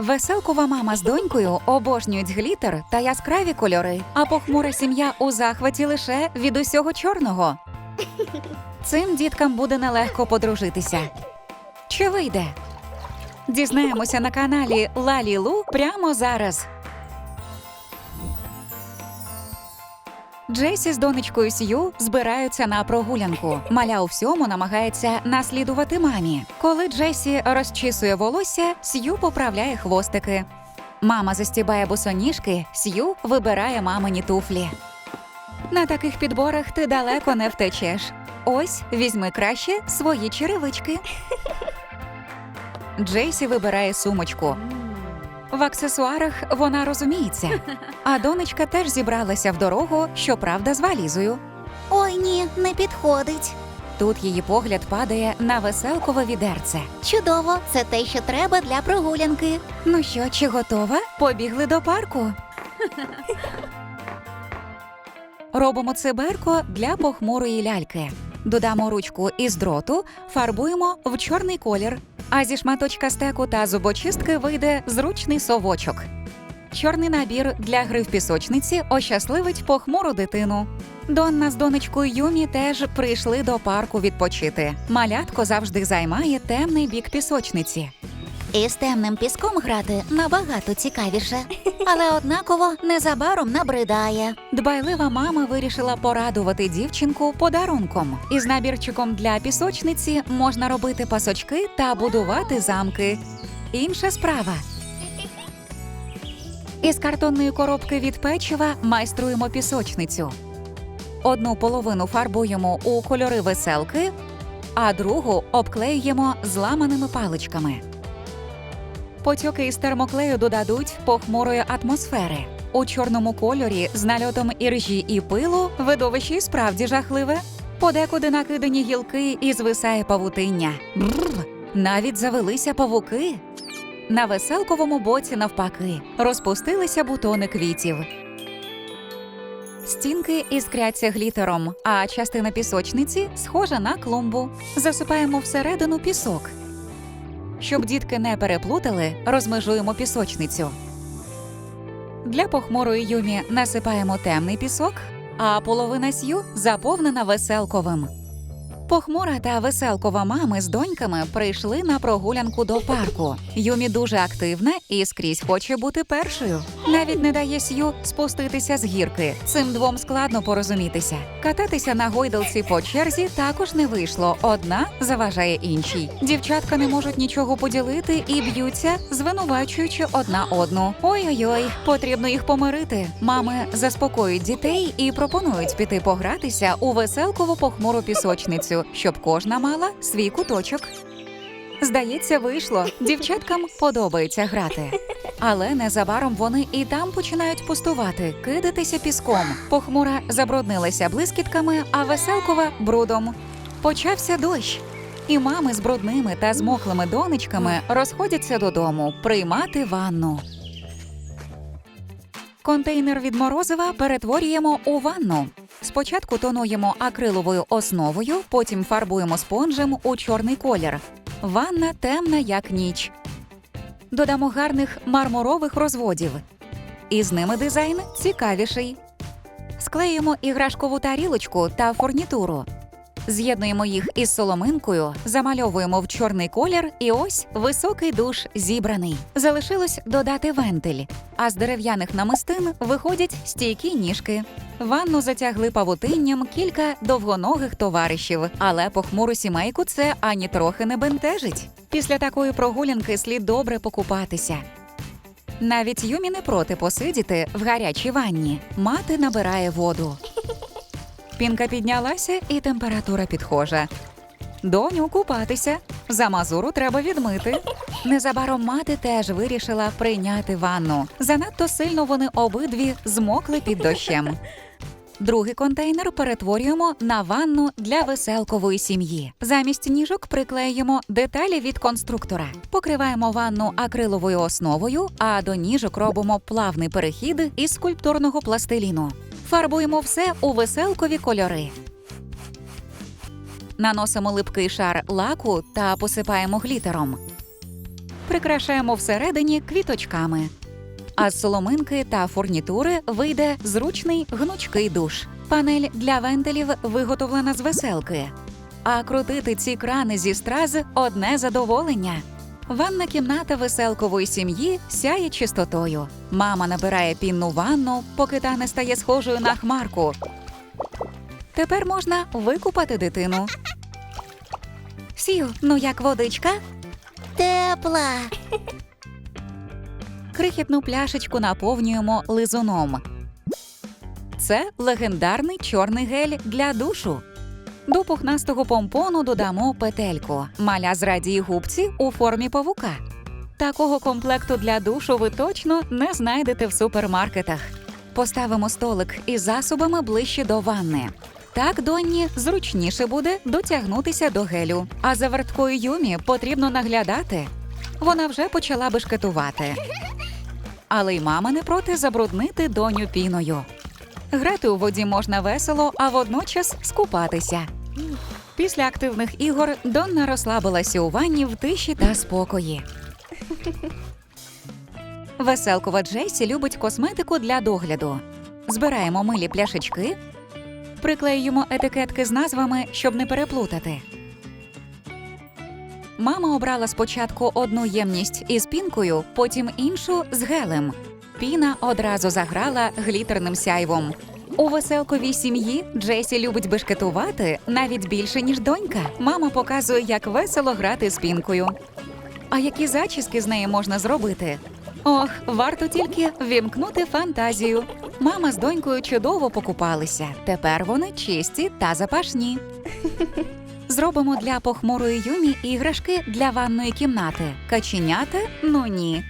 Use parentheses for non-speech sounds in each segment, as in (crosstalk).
Веселкова мама з донькою обожнюють глітер та яскраві кольори, а похмура сім'я у захваті лише від усього чорного. Цим діткам буде нелегко подружитися. Чи вийде? Дізнаємося на каналі Лалі Лу прямо зараз. Джейсі з донечкою Сью збираються на прогулянку. Маля у всьому намагається наслідувати мамі. Коли Джесі розчісує волосся, Сью поправляє хвостики. Мама застібає босоніжки, Сью вибирає мамині туфлі. На таких підборах ти далеко не втечеш. Ось візьми краще свої черевички. (laughs) Джейсі вибирає сумочку. В аксесуарах вона розуміється. А донечка теж зібралася в дорогу, щоправда, з валізою. Ой ні, не підходить. Тут її погляд падає на веселкове відерце. Чудово, це те, що треба для прогулянки. Ну що, чи готова? Побігли до парку. Робимо циберко для похмурої ляльки. Додамо ручку із дроту, фарбуємо в чорний колір. А зі шматочка стеку та зубочистки вийде зручний совочок. Чорний набір для гри в пісочниці ощасливить похмуру дитину. Донна з донечкою Юмі теж прийшли до парку відпочити. Малятко завжди займає темний бік пісочниці. І з темним піском грати набагато цікавіше, але однаково незабаром набридає. Дбайлива мама вирішила порадувати дівчинку подарунком. Із набірчиком для пісочниці можна робити пасочки та будувати замки. Інша справа. Із картонної коробки від печива майструємо пісочницю. Одну половину фарбуємо у кольори веселки, а другу обклеюємо зламаними паличками. Потьоки із термоклею додадуть похмурої атмосфери. У чорному кольорі з нальотом іржі і пилу видовище і справді жахливе. Подекуди накидані гілки і звисає павутиння. Бррр, навіть завелися павуки. На веселковому боці, навпаки, розпустилися бутони квітів. Стінки іскряться глітером, а частина пісочниці схожа на клумбу. Засипаємо всередину пісок. Щоб дітки не переплутали, розмежуємо пісочницю. Для похмурої юмі насипаємо темний пісок, а половина сью заповнена веселковим. Похмура та веселкова мами з доньками прийшли на прогулянку до парку. Юмі дуже активна і скрізь хоче бути першою. Навіть не дає сью спуститися з гірки. Цим двом складно порозумітися. Кататися на гойдалці по черзі також не вийшло. Одна заважає іншій. Дівчатка не можуть нічого поділити і б'ються, звинувачуючи одна одну. Ой-ой-ой, потрібно їх помирити. Мами заспокоюють дітей і пропонують піти погратися у веселкову похмуру пісочницю, щоб кожна мала свій куточок. Здається, вийшло. Дівчаткам подобається грати. Але незабаром вони і там починають пустувати, кидатися піском. Похмура забруднилася блискітками, а веселкова брудом. Почався дощ. І мами з брудними та змоклими донечками розходяться додому приймати ванну. Контейнер від морозива перетворюємо у ванну. Спочатку тонуємо акриловою основою, потім фарбуємо спонжем у чорний колір. Ванна темна, як ніч. Додамо гарних мармурових розводів. І з ними дизайн цікавіший. Склеїмо іграшкову тарілочку та фурнітуру. З'єднуємо їх із соломинкою, замальовуємо в чорний колір, і ось високий душ зібраний. Залишилось додати вентиль, а з дерев'яних намистин виходять стійкі ніжки. Ванну затягли павутинням кілька довгоногих товаришів, але похмуру сімейку це ані трохи не бентежить. Після такої прогулянки слід добре покупатися. Навіть Юмі не проти посидіти в гарячій ванні. Мати набирає воду. Пінка піднялася, і температура підхожа. Доню, купатися. За мазуру треба відмити. Незабаром мати теж вирішила прийняти ванну. Занадто сильно вони обидві змокли під дощем. Другий контейнер перетворюємо на ванну для веселкової сім'ї. Замість ніжок приклеїмо деталі від конструктора. Покриваємо ванну акриловою основою, а до ніжок робимо плавний перехід із скульптурного пластиліну. Фарбуємо все у веселкові кольори. Наносимо липкий шар лаку та посипаємо глітером. прикрашаємо всередині квіточками. А з соломинки та фурнітури вийде зручний гнучкий душ. Панель для вентилів виготовлена з веселки. А крутити ці крани зі страз одне задоволення. Ванна кімната веселкової сім'ї сяє чистотою. Мама набирає пінну ванну, поки та не стає схожою на хмарку. Тепер можна викупати дитину. Сію, ну як водичка? Тепла. Крихітну пляшечку наповнюємо лизуном. Це легендарний чорний гель для душу. До пухнастого помпону додамо петельку. Маля зрадіє губці у формі павука. Такого комплекту для душу ви точно не знайдете в супермаркетах. Поставимо столик із засобами ближче до ванни. Так Донні зручніше буде дотягнутися до гелю. А за верткою Юмі потрібно наглядати. Вона вже почала бешкетувати. Але й мама не проти забруднити доню піною. Грати у воді можна весело, а водночас скупатися. Після активних ігор Донна розслабилася у ванні в тиші та спокої. Веселкова Джейсі любить косметику для догляду. Збираємо милі пляшечки, приклеюємо етикетки з назвами, щоб не переплутати. Мама обрала спочатку одну ємність із пінкою, потім іншу з гелем. Піна одразу заграла глітерним сяйвом. У веселковій сім'ї Джесі любить бешкетувати навіть більше, ніж донька. Мама показує, як весело грати з пінкою. А які зачіски з неї можна зробити? Ох, варто тільки вімкнути фантазію. Мама з донькою чудово покупалися. Тепер вони чисті та запашні. (laughs) Зробимо для похмурої юмі іграшки для ванної кімнати. Каченята? Ну ні.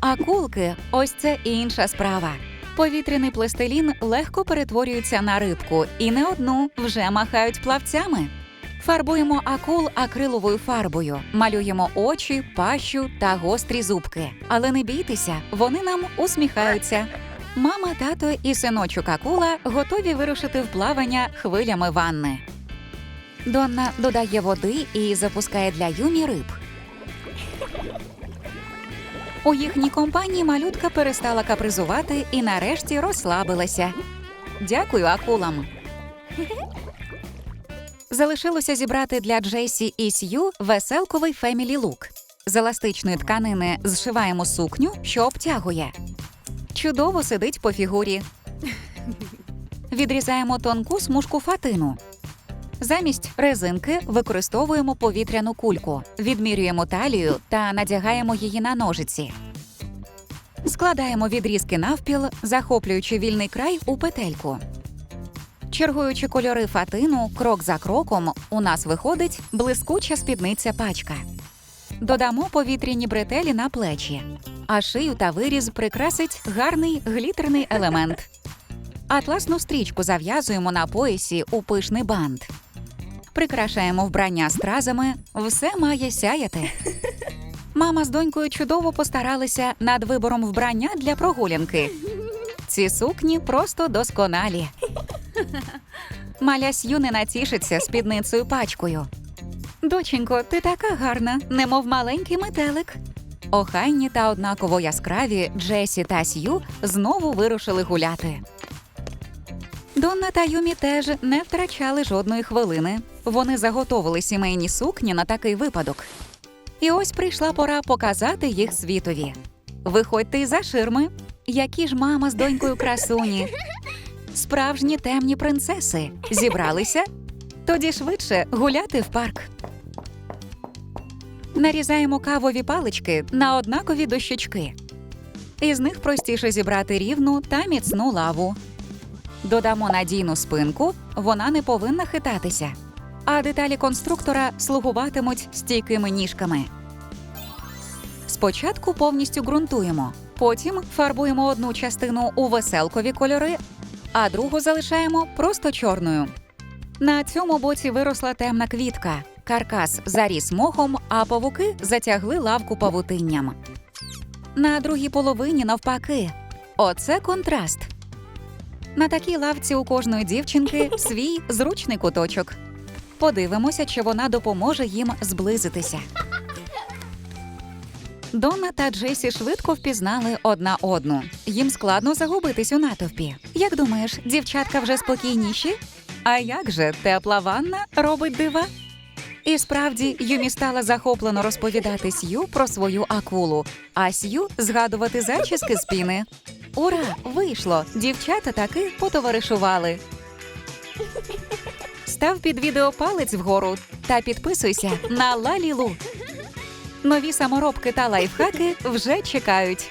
А кулки ось це інша справа. Повітряний пластилін легко перетворюється на рибку, і не одну вже махають плавцями. Фарбуємо акул акриловою фарбою, малюємо очі, пащу та гострі зубки. Але не бійтеся, вони нам усміхаються. Мама, тато і синочок акула готові вирушити в плавання хвилями ванни. Донна додає води і запускає для Юмі риб. У їхній компанії малютка перестала капризувати і нарешті розслабилася. Дякую акулам. Залишилося зібрати для Джейсі і Сью веселковий фемілі лук. З еластичної тканини зшиваємо сукню, що обтягує. Чудово сидить по фігурі. Відрізаємо тонку смужку фатину. Замість резинки використовуємо повітряну кульку, відмірюємо талію та надягаємо її на ножиці. Складаємо відрізки навпіл, захоплюючи вільний край у петельку. Чергуючи кольори фатину, крок за кроком, у нас виходить блискуча спідниця пачка. Додамо повітряні бретелі на плечі, а шию та виріз прикрасить гарний глітерний елемент. Атласну стрічку зав'язуємо на поясі у пишний бант. Прикрашаємо вбрання стразами, все має сяяти. Мама з донькою чудово постаралися над вибором вбрання для прогулянки. Ці сукні просто досконалі. Маля Сью не натішиться спідницею пачкою. Доченько, ти така гарна, немов маленький метелик. Охайні та однаково яскраві Джесі та Сью знову вирушили гуляти. Донна та Юмі теж не втрачали жодної хвилини. Вони заготовили сімейні сукні на такий випадок. І ось прийшла пора показати їх світові. Виходьте за ширми, які ж мама з донькою красуні. Справжні темні принцеси зібралися. Тоді швидше гуляти в парк. Нарізаємо кавові палички на однакові дощечки. Із них простіше зібрати рівну та міцну лаву. Додамо надійну спинку, вона не повинна хитатися. А деталі конструктора слугуватимуть стійкими ніжками. Спочатку повністю ґрунтуємо, потім фарбуємо одну частину у веселкові кольори, а другу залишаємо просто чорною. На цьому боці виросла темна квітка. Каркас заріс мохом, а павуки затягли лавку павутинням. На другій половині навпаки. Оце контраст. На такій лавці у кожної дівчинки (laughs) свій зручний куточок. Подивимося, чи вона допоможе їм зблизитися. Донна та Джесі швидко впізнали одна одну. Їм складно загубитись у натовпі. Як думаєш, дівчатка вже спокійніші? А як же тепла ванна робить дива? І справді Юмі стала захоплено розповідати Сью про свою акулу, а Сью згадувати зачіски з піни. Ура! Вийшло! Дівчата таки потоваришували. Став під відео палець вгору та підписуйся на Лалілу. Нові саморобки та лайфхаки вже чекають.